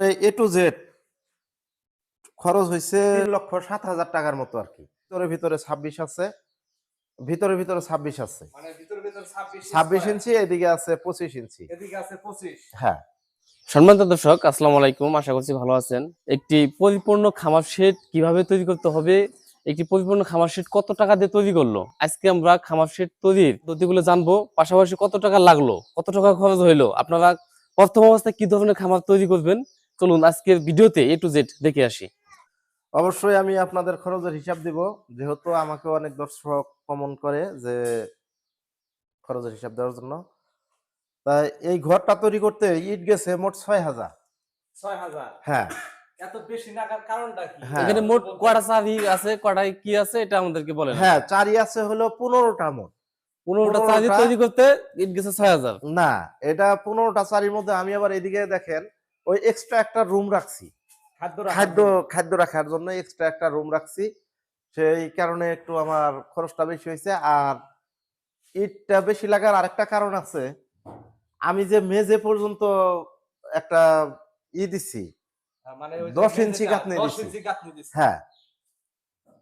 A to Z খরচ হয়েছে লক্ষ সাত হাজার টাকার মতো আর কি। ভিতরে ভিতরে ছাব্বিশ আছে ভিতরে ভিতরে ছাব্বিশ আছে। মানে ভিতর ভিতর 26 ছাব্বিশ ইঞ্চি এদিকে আছে পঁচিশ ইঞ্চি। এদিকে আছে 25 হ্যাঁ। সম্মানিত দর্শক আসসালামু আলাইকুম আশা করছি ভালো আছেন। একটি পরিপূর্ণ খামার শেড কীভাবে তৈরি করতে হবে? একটি পরিপূর্ণ খামার শেড কত টাকা দিয়ে তৈরি করল? আজকে আমরা খামার শেড তৈরির পদ্ধতিগুলো জানব। পাশাপাশি কত টাকা লাগল? কত টাকা খরচ হইল? আপনারা প্রথম অবস্থায় কি ধরনের খামার তৈরি করবেন? চলুন আজকের ভিডিওতে এ টু জেড দেখে আসি। অবশ্যই আমি আপনাদের খরচের হিসাব দিব যেহেতু আমাকে অনেক দর্শক কমন করে যে খরচের হিসাব দেওয়ার জন্য। তাই এই ঘরটা তৈরি করতে ইট গেছে মোট ছয় হাজার। 6000 হ্যাঁ। এত বেশি নাগার কারণটা কি। এখানে মোট কয়টা চাবি আছে কয়টায় কি আছে এটা আমাদেরকে বলেন চারি আছে হলো পনেরোটা মোট। পনেরোটা চাবি তৈরি করতে ইট গেছে ছয় হাজার। না এটা পনেরোটা চারির মধ্যে আমি আবার এদিকে দেখেন ওই এক্সট্রা একটা রুম রাখছি খাদ্য রাখার খাদ্য জন্য। রাখার জন্য এক্সট্রা একটা রুম রাখছি সেই কারণে একটু আমার খরচটা বেশি হয়েছে আর ইটটা বেশি লাগার আরেকটা কারণ আছে আমি যে মেঝে পর্যন্ত একটা ই দিছি মানে দশ ইঞ্চি গাঁথনি 10 দিছি। ইঞ্চি গাঁথনি দিছি। হ্যাঁ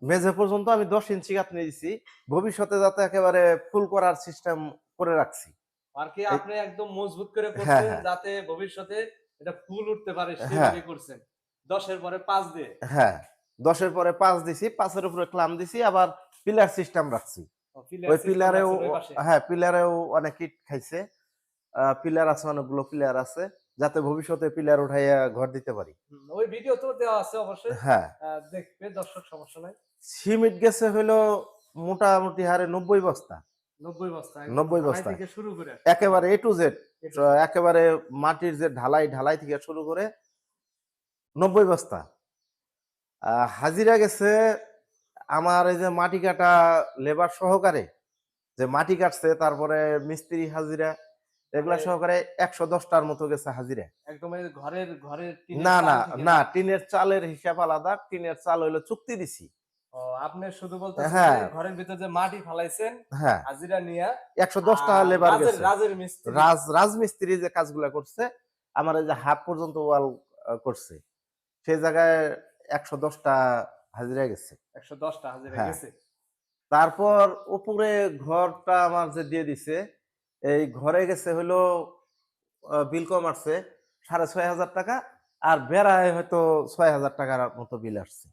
মেঝে পর্যন্ত আমি দশ ইঞ্চি গাঁথনি দিছি ভবিষ্যতে যাতে একেবারে ফুল করার সিস্টেম করে রাখছি আর কি আপনি একদম মজবুত করে হ্যাঁ, করছেন হ্যাঁ। যাতে ভবিষ্যতে এটা ফুল উঠতে পারে হ্যাঁ। সেভাবে করছেন। 10 এর পরে 5 দিয়ে। হ্যাঁ দশের পরে পাঁচ দিছি পাঁচের উপরে ক্লাম দিছি আবার পিলার সিস্টেম রাখছি। ওই পিলারেও। হ্যাঁ পিলারেও অনেক ইট খাইছে। পিলার আছে অনেকগুলো পিলার আছে যাতে ভবিষ্যতে পিলার উঠাইয়া ঘর দিতে পারি। ওই ভিডিও তো দেওয়া আছে অবশ্যই। হ্যাঁ। দেখবে দর্শক সমস্যা নাই। সিমেন্ট গেছে হইল মোটামুটি হারে নব্বই বস্তা। 90 বস্তা একদম 90 ঢালাই বস্তা। থেকে শুরু করে। একেবারে এ টু জেড একেবারে মাটির যে ঢালাই ঢালাই থেকে শুরু করে নব্বই বস্তা। হাজিরা গেছে আমার এই যে মাটি কাটা লেবার সহকারে যে মাটি কাটছে তারপরে মিস্ত্রি হাজিরা এগুলা সহকারে একশো দশটার মতো গেছে হাজিরা। একদম ঘরের ঘরের না না না টিনের চালের হিসাব আলাদা টিনের চাল হইল চুক্তি দিছি। আপনি শুধু বলতে হ্যাঁ। ঘরের ভিতর যে মাটি ফালাইছেন হ্যাঁ। হাজিরা নিয়া একশো দশটা আর লেবার গেছে। রাজের মিস্ত্রি। রাজ রাজমিস্ত্রি যে কাজগুলা করছে আমার এই যে হাফ পর্যন্ত ওয়াল করছে সেই জায়গায় একশো দশটা হাজিরা গেছে। একশো দশটা হাজিরা হ্যাঁ। গেছে। তারপর উপরে ঘরটা আমার যে দিয়ে দিছে এই ঘরে গেছে হলো বিল কম আসছে সাড়ে ছয় হাজার টাকা আর বেড়ায় হয়তো ছয় হাজার টাকার মতো বিল আসছে।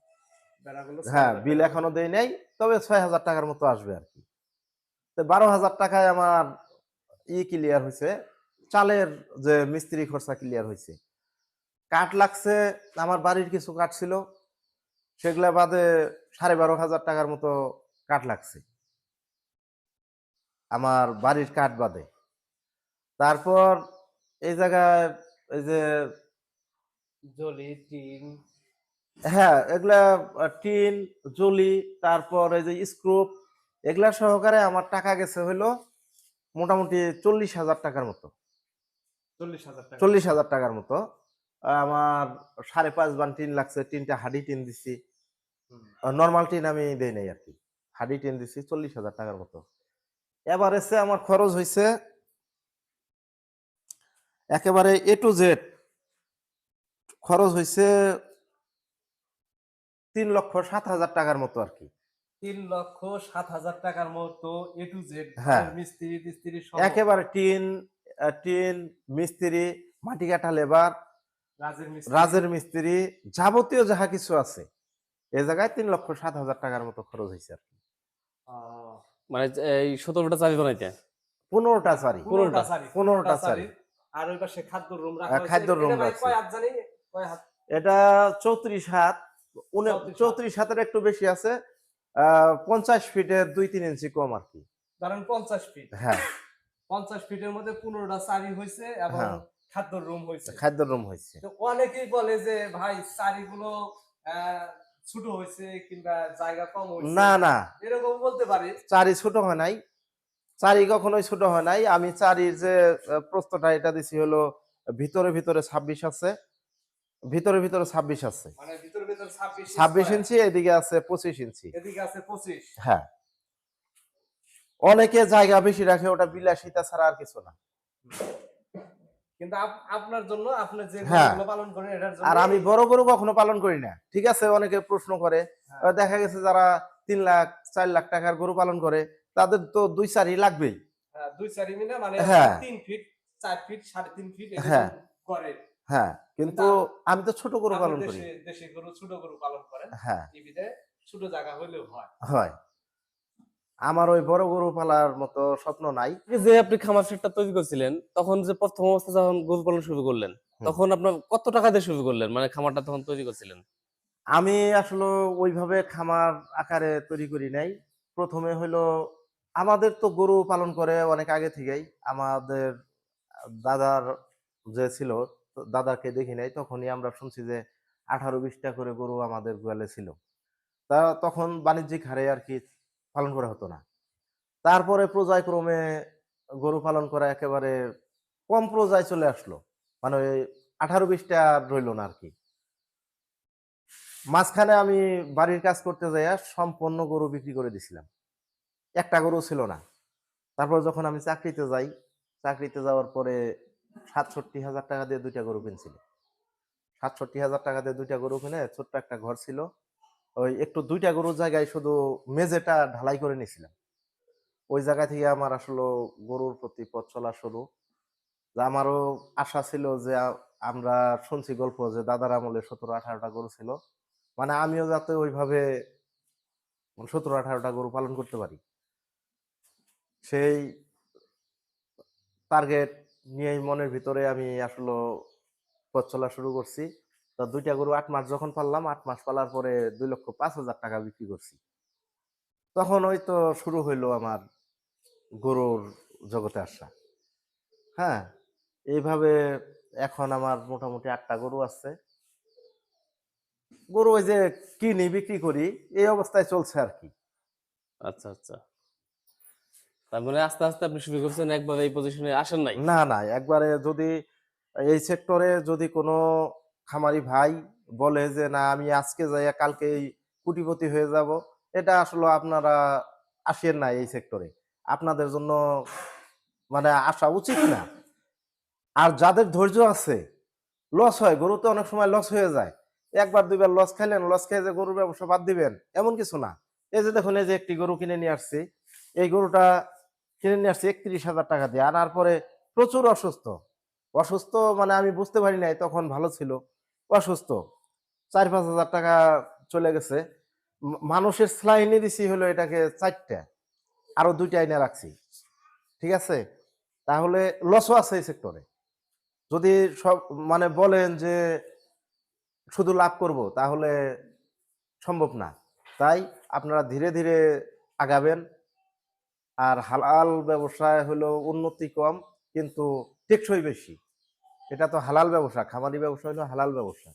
হ্যাঁ বিল এখনও দেই নাই তবে ছয় হাজার টাকার মতো আসবে আর কি। তো বারো হাজার টাকায় আমার ই ক্লিয়ার হয়েছে চালের যে মিস্ত্রি খরচা ক্লিয়ার হয়েছে কাঠ লাগছে আমার বাড়ির কিছু কাঠ ছিল সেগুলা বাদে সাড়ে বারো হাজার টাকার মতো কাঠ লাগছে। আমার বাড়ির কাঠ বাদে। তারপর এই জায়গায় এই যে জলি টিন হ্যাঁ এগুলা টিন জলি তারপর এই যে স্ক্রুপ এগুলা সহকারে আমার টাকা গেছে হলো মোটামুটি চল্লিশ হাজার টাকার মতো। চল্লিশ হাজার টাকার মতো। আমার সাড়ে পাঁচ বান টিন লাগছে টিনটা হাডি টিন দিছি। নর্মাল টিন আমি দেই নাই আর কি। হাডি টিন দিছি চল্লিশ হাজার টাকার মতো। এবার এসে আমার খরচ হয়েছে একেবারে এ টু জেড। খরচ হয়েছে তিন লক্ষ সাত হাজার টাকার মতো আর কি। তিন লক্ষ সাত হাজার টাকার মতো এ টু জেড হ্যাঁ। মিস্ত্রি একেবারে টিন টিন মিস্ত্রি মাটি কাটা লেবার রাজের মিস্ত্রি। যাবতীয় যাহা কিছু আছে এই জায়গায় তিন লক্ষ সাত হাজার টাকার মতো খরচ হয়েছে আর কি। মানে এই সতেরোটা চাবি বানাইতে? পনেরোটা চারি পনেরোটা সারি পনেরোটা চারি আর ওই পাশে খাদ্য রুম রাখা খাদ্য কয় হাত? এটা চৌত্রিশ হাত? উনে- 34 হাত। চৌত্রিশ হাতের একটু বেশি আছে পঞ্চাশ ফিটের দুই তিন ইঞ্চি কম আর কি। ধরেন পঞ্চাশ ফিট। হ্যাঁ। পঞ্চাশ ফিটের মধ্যে পনেরোটা চারি হয়েছে এবং হ্যাঁ। খাদ্য রুম হয়েছে খাদ্য রুম হয়েছে তো অনেকেই বলে যে ভাই চারিগুলো ছোট হয়েছে কিংবা জায়গা কম হয়েছে না না। এরকম বলতে পারি। চারি ছোট হয় নাই। চারি কখনোই ছোট হয় নাই। আমি চারির যে আহ, প্রস্থটা এটা দিছি হলো ভিতরে ভিতরে ছাব্বিশ আছে। ভিতরে ভিতরে ছাব্বিশ আছে। মানে ছাব্বিশ ইঞ্চি এদিকে আছে পঁচিশ ইঞ্চি। এদিকে আছে পঁচিশ। হ্যাঁ। অনেকে জায়গা বেশি রাখে ওটা বিলাসিতা ছাড়া আর কিছু না। কিন্তু আপ- আপনার জন্য আপনি যে হ্যাঁ। পালন করেন এটার জন্য আর আমি বড় গরু কখনো পালন করি না। ঠিক আছে অনেকে প্রশ্ন করে। হ্যাঁ। দেখা গেছে যারা তিন লাখ চার লাখ টাকার গরু পালন করে তাদের তো দুই চারই লাগবেই। হ্যাঁ, দুই চারি মিনা মানে। তিন ফিট চার ফিট সাড়ে তিন ফিট হ্যাঁ। করে। হ্যাঁ কিন্তু আমি তো ছোট গরু পালন করি। দেশি- গরু ছোট গরু পালন করেন হ্যাঁ। টিভিতে ছোট জায়গা হইলেও হয়। হয়। আমার ওই বড় গরু পালার মতো স্বপ্ন নাই। যে আপনি খামার শেডটা তৈরি করছিলেন তখন যে প্রথম অবস্থা যখন গরু পালন শুরু করলেন তখন আপনার কত টাকা দিয়ে শুরু করলেন? মানে খামারটা তখন তৈরি করছিলেন? আমি আসলে ওইভাবে খামার আকারে তৈরি করি নাই। প্রথমে হইল আমাদের তো গরু পালন করে অনেক আগে থেকেই। আমাদের দাদার যে ছিল দাদাকে দেখি নাই, তখনই আমরা শুনছি যে আঠারো বিশটা করে গরু আমাদের গোয়ালে ছিল। তা তখন বাণিজ্যিক হারে আর কি পালন করা হতো না। তারপরে পর্যায়ক্রমে গরু পালন করা একেবারে কম পর্যায়ে চলে আসলো। মানে ওই আঠারো বিশটা রইল না আর কি। মাঝখানে আমি বাড়ির কাজ করতে যাইয়া সম্পন্ন গরু বিক্রি করে দিছিলাম। একটা গরু ছিল না। তারপর যখন আমি চাকরিতে যাই, চাকরিতে যাওয়ার পরে সাতষট্টি হাজার টাকা দিয়ে দুইটা গরু কিনছিল। সাতষট্টি হাজার টাকা দিয়ে দুইটা গরু কিনে ছোট্ট একটা ঘর ছিল। ওই একটু দুইটা গরুর জায়গায় শুধু মেজেটা ঢালাই করে নিয়েছিলাম। ওই জায়গা থেকে আমার আসলে গরুর প্রতি পথ চলা শুরু। আমারও আশা ছিল যে আমরা শুনছি গল্প যে দাদার আমলে সতেরো আঠারোটা গরু ছিল। মানে আমিও যাতে ওইভাবে সতেরো আঠারোটা গরু পালন করতে পারি। সেই টার্গেট নিয়েই মনের ভিতরে আমি আসলে পথ চলা শুরু করছি। তো দুইটা গরু আট মাস যখন পারলাম আট মাস পালার পরে দুই লক্ষ পাঁচ হাজার টাকা বিক্রি করছি। তখন ওই তো শুরু হইল আমার গরুর জগতে আসা। হ্যাঁ এইভাবে এখন আমার মোটামুটি আটটা গরু আছে। গরু ওই যে কিনি, বিক্রি করি, এই অবস্থায় চলছে আর কি। আচ্ছা আচ্ছা। তার মানে আস্তে আস্তে আপনি শুরু করছেন, একবার এই পজিশনে আসেন নাই। না না, একবারে যদি এই সেক্টরে যদি কোনো খামারি ভাই বলে যে, না, আমি আজকে যাইয়া কালকেই কোটিপতি হয়ে যাব, এটা আসলে আপনারা আসেন না এই সেক্টরে আপনাদের জন্য মানে আসা উচিত না। আর যাদের ধৈর্য আছে লস হয় গরু তো অনেক সময় লস হয়ে যায়। একবার, দুইবার লস খাইলেন লস খেয়ে যে গরুর ব্যবসা বাদ দিবেন, এমন কিছু না। এই যে দেখুন, এই যে একটি গরু কিনে নিয়ে আসছি, এই গরুটা কিনে নিয়ে আসছি একত্রিশ হাজার টাকা দিয়ে। আনার পরে প্রচুর অসুস্থ। অসুস্থ মানে আমি বুঝতে পারি নাই তখন ভালো ছিল। অসুস্থ। চার পাঁচ হাজার টাকা চলে গেছে। মানুষের স্লাইনে দিছি হলো এটাকে চারটা। আরও দুইটা এনে রাখছি। ঠিক আছে? তাহলে লসও আছে এই সেক্টরে যদি সব মানে বলেন যে শুধু লাভ করব, তাহলে সম্ভব না। তাই আপনারা ধীরে ধীরে আগাবেন। আর হালাল ব্যবসায় হলো উন্নতি কম, কিন্তু টেকসই বেশি। এটা তো হালাল ব্যবসা, খামারি ব্যবসা হলো হালাল ব্যবসা।